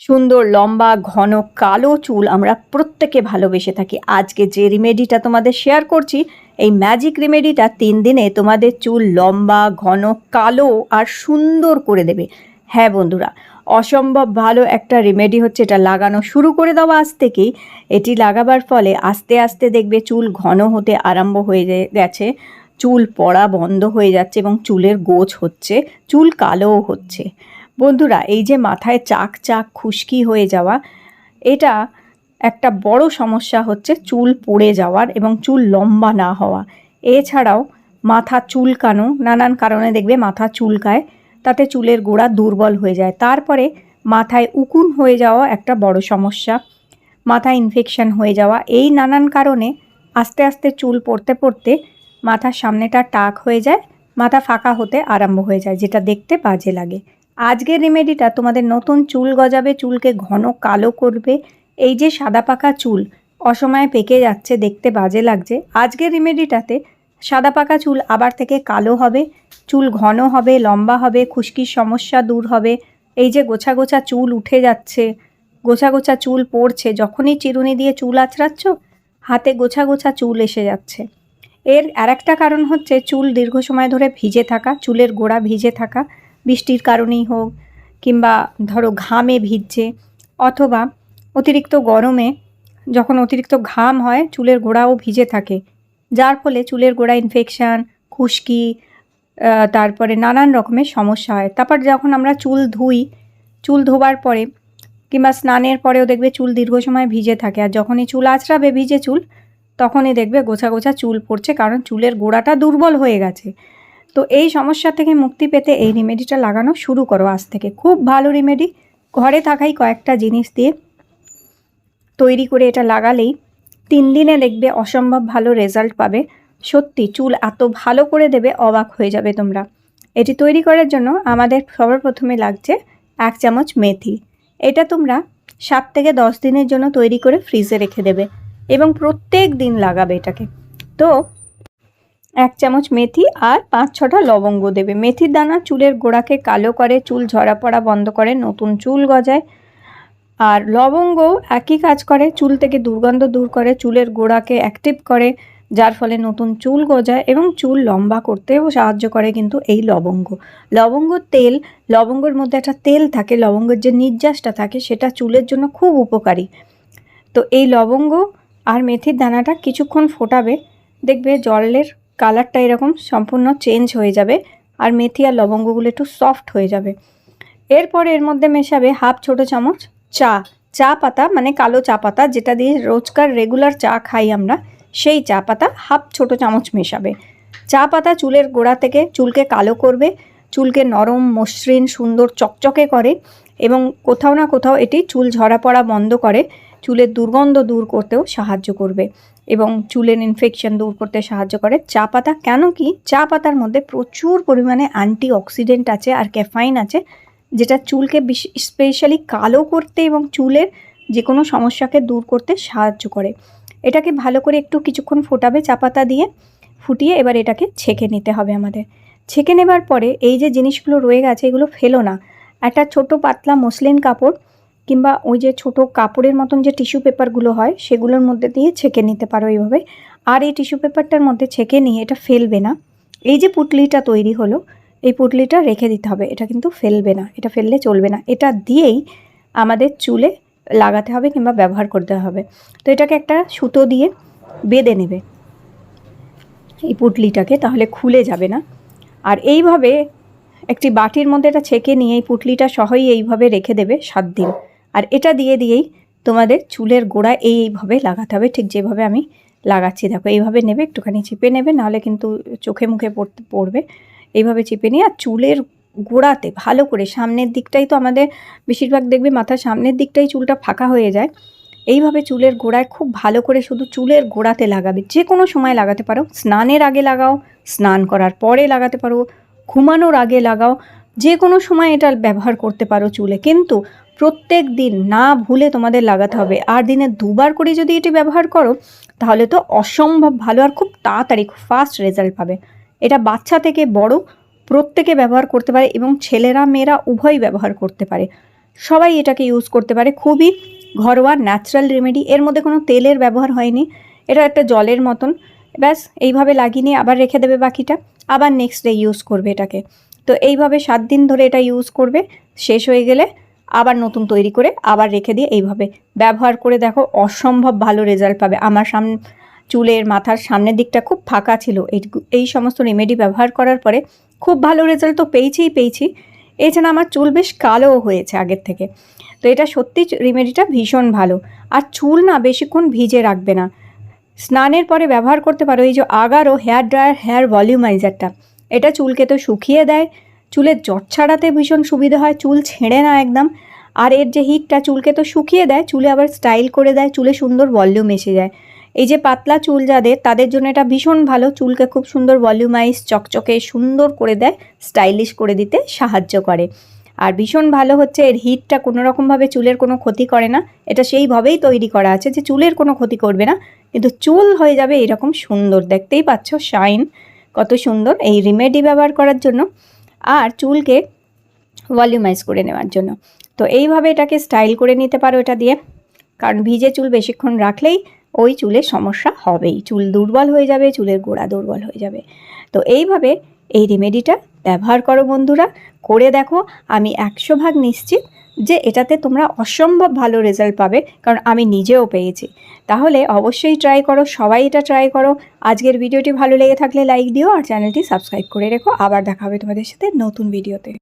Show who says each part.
Speaker 1: সুন্দর, লম্বা, ঘন, কালো চুল আমরা প্রত্যেকে ভালোবেসে থাকি। আজকে যে রিমেডিটা তোমাদের শেয়ার করছি, এই ম্যাজিক রিমেডিটা তিন দিনে তোমাদের চুল লম্বা, ঘন, কালো আর সুন্দর করে দেবে। হ্যাঁ বন্ধুরা, অসম্ভব ভালো একটা রেমেডি হচ্ছে এটা লাগানো শুরু করে দাও আজ থেকেই। এটি লাগাবার ফলে আস্তে আস্তে দেখবে চুল ঘন হতে আরম্ভ হয়ে গেছে। চুল পড়া বন্ধ হয়ে যাচ্ছে এবং চুলের গোছ হচ্ছে, চুল কালোও হচ্ছে। বন্ধুরা, এই যে মাথায় চাক চাক খুশকি হয়ে যাওয়া, এটা একটা বড় সমস্যা হচ্ছে চুল পড়ে যাওয়ার এবং চুল লম্বা না হওয়া। এছাড়াও মাথা চুলকানো, নানান কারণে দেখবে মাথা চুলকায়, তাতে চুলের গোড়া দুর্বল হয়ে যায়। তারপরে মাথায় উকুন হয়ে যাওয়া একটা বড় সমস্যা, মাথায় ইনফেকশন হয়ে যাওয়া। এই নানান কারণে আস্তে আস্তে চুল পড়তে পড়তে মাথার সামনেটা টাক হয়ে যায়, মাথা ফাঁকা হতে আরম্ভ হয়ে যায়, যেটা দেখতে বাজে লাগে। আজকের রেমেডিটা তোমাদের নতুন চুল গজাবে, চুলকে ঘন কালো করবে। এই যে সাদা পাকা চুল, অসময়ে পেকে যাচ্ছে, দেখতে বাজে লাগছে। আজকের রেমেডিটাতে সাদা পাকা চুল আবার থেকে কালো হবে, চুল ঘন হবে, লম্বা হবে, খুশকির সমস্যা দূর হবে। এই যে গোছা গোছা চুল উঠে যাচ্ছে, গোছা গোছা চুল পড়ছে, যখনই চিরুনি দিয়ে চুল আঁচড়াচ্ছ হাতে গোছা গোছা চুল এসে যাচ্ছে। এর আরেকটা কারণ হচ্ছে চুল দীর্ঘ সময় ধরে ভিজে থাকা, চুলের গোড়া ভিজে থাকা। বৃষ্টির কারণেই হোক কিংবা ধরো ঘামে ভিজছে অথবা অতিরিক্ত গরমে যখন অতিরিক্ত ঘাম হয়, চুলের গোড়াও ভিজে থাকে। যার ফলে চুলের গোড়া ইনফেকশান খুশকি তারপরে নানান রকমের সমস্যা হয়। তারপর যখন আমরা চুল ধুই, চুল ধোবার পরে কিংবা স্নানের পরেও দেখবে চুল দীর্ঘ সময় ভিজে থাকে। আর যখনই চুল আঁচড়াবে ভিজে চুল, তখনই দেখবে গোছা গোছা চুল পড়ছে কারণ চুলের গোড়াটা দুর্বল হয়ে গেছে। তো এই সমস্যা থেকে মুক্তি পেতে এই রেমেডিটা লাগানো শুরু করো আজ থেকে। খুব ভালো রেমেডি ঘরে থাকাই কয়েকটা জিনিস দিয়ে তৈরি করে এটা লাগালেই তিন দিনে দেখবে অসম্ভব ভালো রেজাল্ট পাবে। সত্যি, চুল এত ভালো করে দেবে, অবাক হয়ে যাবে তোমরা। এটি তৈরি করার জন্য আমাদের সবার প্রথমে লাগছে এক চামচ মেথি। এটা তোমরা সাত থেকে দশ দিনের জন্য তৈরি করে ফ্রিজে রেখে দেবে এবং প্রত্যেক দিন লাগাবে এটাকে। তো এক চামচ মেথি আর পাঁচ ছটা লবঙ্গ দেবে। মেথির দানা চুলের গোড়াকে কালো করে, চুল ঝরা পড়া বন্ধ করে, নতুন চুল গজায়। আর লবঙ্গ একই কাজ করে, চুল থেকে দুর্গন্ধ দূর করে, চুলের গোড়াকে অ্যাক্টিভ করে, যার ফলে নতুন চুল গজায় এবং চুল লম্বা করতেও সাহায্য করে কিন্তু এই লবঙ্গ। লবঙ্গ তেল, লবঙ্গের মধ্যে একটা তেল থাকে, লবঙ্গের যে নির্যাসটা থাকে, সেটা চুলের জন্য খুব উপকারী। তো এই লবঙ্গ আর মেথির দানাটা কিছুক্ষণ ফোটাবে, দেখবে জলের কালারটা এরকম সম্পূর্ণ চেঞ্জ হয়ে যাবে আর মেথি আর লবঙ্গগুলো একটু সফট হয়ে যাবে। এরপর এর মধ্যে মেশাবে হাফ ছোটো চামচ চা। চা পাতা মানে কালো চা পাতা যেটা দিয়ে রোজকার রেগুলার চা খাই আমরা, সেই চা পাতা হাফ ছোটো চামচ মেশাবে। চা পাতা চুলের গোড়া থেকে চুলকে কালো করবে, চুলকে নরম, মসৃণ, সুন্দর, চকচকে করে এবং কোথাও না কোথাও এটি চুল ঝরা পড়া বন্ধ করে, চুলের দুর্গন্ধ দূর করতেও সাহায্য করবে। এবং চুলের ইনফেকশন দূর করতে সাহায্য করে। চা পাতা, কেন কি? চা পাতার মধ্যে প্রচুর পরিমাণে অ্যান্টি অক্সিডেন্ট আছে আর ক্যাফাইন আছে, যেটা চুলকে স্পেশালি কালো করতে এবং চুলের যে কোনো সমস্যাকে দূর করতে সাহায্য করে। এটাকে ভালো করে একটু কিছুক্ষণ ফোটাবে চা পাতা দিয়ে, ফুটিয়ে এবার এটাকে ছেঁকে নিতে হবে আমাদের। ছেঁকে নেবার পরে এই যে জিনিসগুলো রয়ে গেছে, এগুলো ফেলো না। একটা ছোট পাতলা মসলিন কাপড় কিংবা ওই যে ছোট কাপড়ের মতন যে টিস্যু পেপারগুলো হয়, সেগুলোর মধ্যে দিয়ে ছেঁকে নিতে পারো এইভাবে। আর এই টিস্যু পেপারটার মধ্যে ছেঁকে নিয়ে এটা ফেলবে না। এই যে পুটলিটা তৈরি হলো, এই পুটলিটা রেখে দিতে হবে। এটা কিন্তু ফেলবে না, এটা ফেললে চলবে না। এটা দিয়েই আমাদের চুলে লাগাতে হবে কিংবা ব্যবহার করতে হবে। তো এটাকে একটা সুতো দিয়ে বেঁধে নেবে। এই পুটলিটাকে তাহলে খুলে যাবে না। আর এইভাবে একটি বাটির মধ্যে এটা ছেঁকে নিয়ে এই পুটলিটা সহই এইভাবে রেখে দেবে সাত দিন। আর এটা দিয়ে দিয়েই তোমাদের চুলের গোড়া এইভাবে লাগাতে হবে। ঠিক যেভাবে আমি লাগাচ্ছি, দেখো এইভাবে নেবে, একটুখানি চিপে নেবে, নাহলে কিন্তু চোখে মুখে পড়তে পড়বে। এইভাবে চিপে নিয়ে আর চুলের গোড়াতে ভালো করে সামনের দিকটাই তো আমাদের বেশিরভাগ দেখবে মাথার সামনের দিকটাই চুলটা ফাঁকা হয়ে যায়। এইভাবে চুলের গোড়ায় খুব ভালো করে শুধু চুলের গোড়াতে লাগাবে। যে কোনো সময় লাগাতে পারো। স্নানের আগে লাগাও, স্নান করার পরে লাগাতে পারো। ঘুমানোর আগে লাগাও। যে কোনো সময় এটা ব্যবহার করতে পারো চুলে। কিন্তু প্রত্যেক দিন না ভুলে তোমাদের লাগাতে হবে। আর দিনে দুবার করে যদি এটি ব্যবহার করো, তাহলে তো অসম্ভব ভালো আর খুব তাড়াতাড়ি ফাস্ট রেজাল্ট পাবে। এটা বাচ্চা থেকে বড়, প্রত্যেকে ব্যবহার করতে পারে এবং ছেলেরা, মেয়েরা উভয়ই ব্যবহার করতে পারে। সবাই এটাকে ইউজ করতে পারে। খুবই ঘরোয়া ন্যাচারাল রেমেডি এর মধ্যে কোনো তেলের ব্যবহার হয়নি। এটা একটা জলের মতন। ব্যাস, এইভাবে লাগিয়ে নিয়ে আবার রেখে দেবে বাকিটা। আবার নেক্সট ডে ইউজ করবে এটাকে। তো এইভাবে সাত দিন ধরে এটা ইউজ করবে। শেষ হয়ে গেলে আবার নতুন তৈরি করে আবার রেখে দিয়ে এইভাবে ব্যবহার করে দেখো অসম্ভব ভালো রেজাল্ট পাবে। আমার সামনে চুলের মাথার সামনের দিকটা খুব ফাঁকা ছিল। এই এই সমস্ত রেমেডি ব্যবহার করার পরে খুব ভালো রেজাল্ট তো পেয়েছিই পেয়েছি। এছাড়া আমার চুল বেশ কালোও হয়েছে আগের থেকে। তো এটা সত্যি রেমেডিটা ভীষণ ভালো। আর চুল না বেশিক্ষণ ভিজে রাখবে না। স্নানের পরে ব্যবহার করতে পারো এই যে আগারও হেয়ার ড্রায়ার হেয়ার ভলিউমাইজারটা এটা চুলকে তো শুকিয়ে দেয়। চুলের জট ছাড়াতে ভীষণ সুবিধা হয়, চুল ছেঁড়ে না একদম। আর এর যে হিটটা চুলকে তো শুকিয়ে দেয়, চুলে আবার স্টাইল করে দেয়, চুলে সুন্দর ভলিউম এসে যায়। এই যে পাতলা চুল যাদের, তাদের জন্য এটা ভীষণ ভালো, চুলকে খুব সুন্দর ভলিউমাইজ চকচকে, সুন্দর করে দেয় স্টাইলিশ করে দিতে সাহায্য করে। আর ভীষণ ভালো হচ্ছে, এর হিটটা কোনো রকমভাবে চুলের কোনো ক্ষতি করে না, এটা সেইভাবেই তৈরি করা আছে যে চুলের কোনো ক্ষতি করবে না, কিন্তু চুল হয়ে যাবে এরকম সুন্দর, দেখতেই পাচ্ছ শাইন কত সুন্দর। এই রিমেডি ব্যবহার করার জন্য আর চুলকে ভলিউমাইজ করে নেওয়ার জন্য। তো এইভাবে এটাকে স্টাইল করে নিতে পারো এটা দিয়ে। কারণ ভিজে চুল বেশিক্ষণ রাখলেই ওই চুলের সমস্যা হবেই। চুল দুর্বল হয়ে যাবে, চুলের গোড়া দুর্বল হয়ে যাবে। তো এইভাবে এই রেমেডিটা ব্যবহার করো বন্ধুরা। করে দেখো, আমি একশো ভাগ নিশ্চিত যে এটাতে তোমরা অসম্ভব ভালো রেজাল্ট পাবে, কারণ আমি নিজেও পেয়েছি। তাহলে অবশ্যই ট্রাই করো, সবাই এটা ট্রাই করো। আজকের ভিডিওটি ভালো লেগে থাকলে লাইক দিও, আর চ্যানেলটি সাবস্ক্রাইব করে রেখো। আবার দেখা হবে তোমাদের সাথে নতুন ভিডিওতে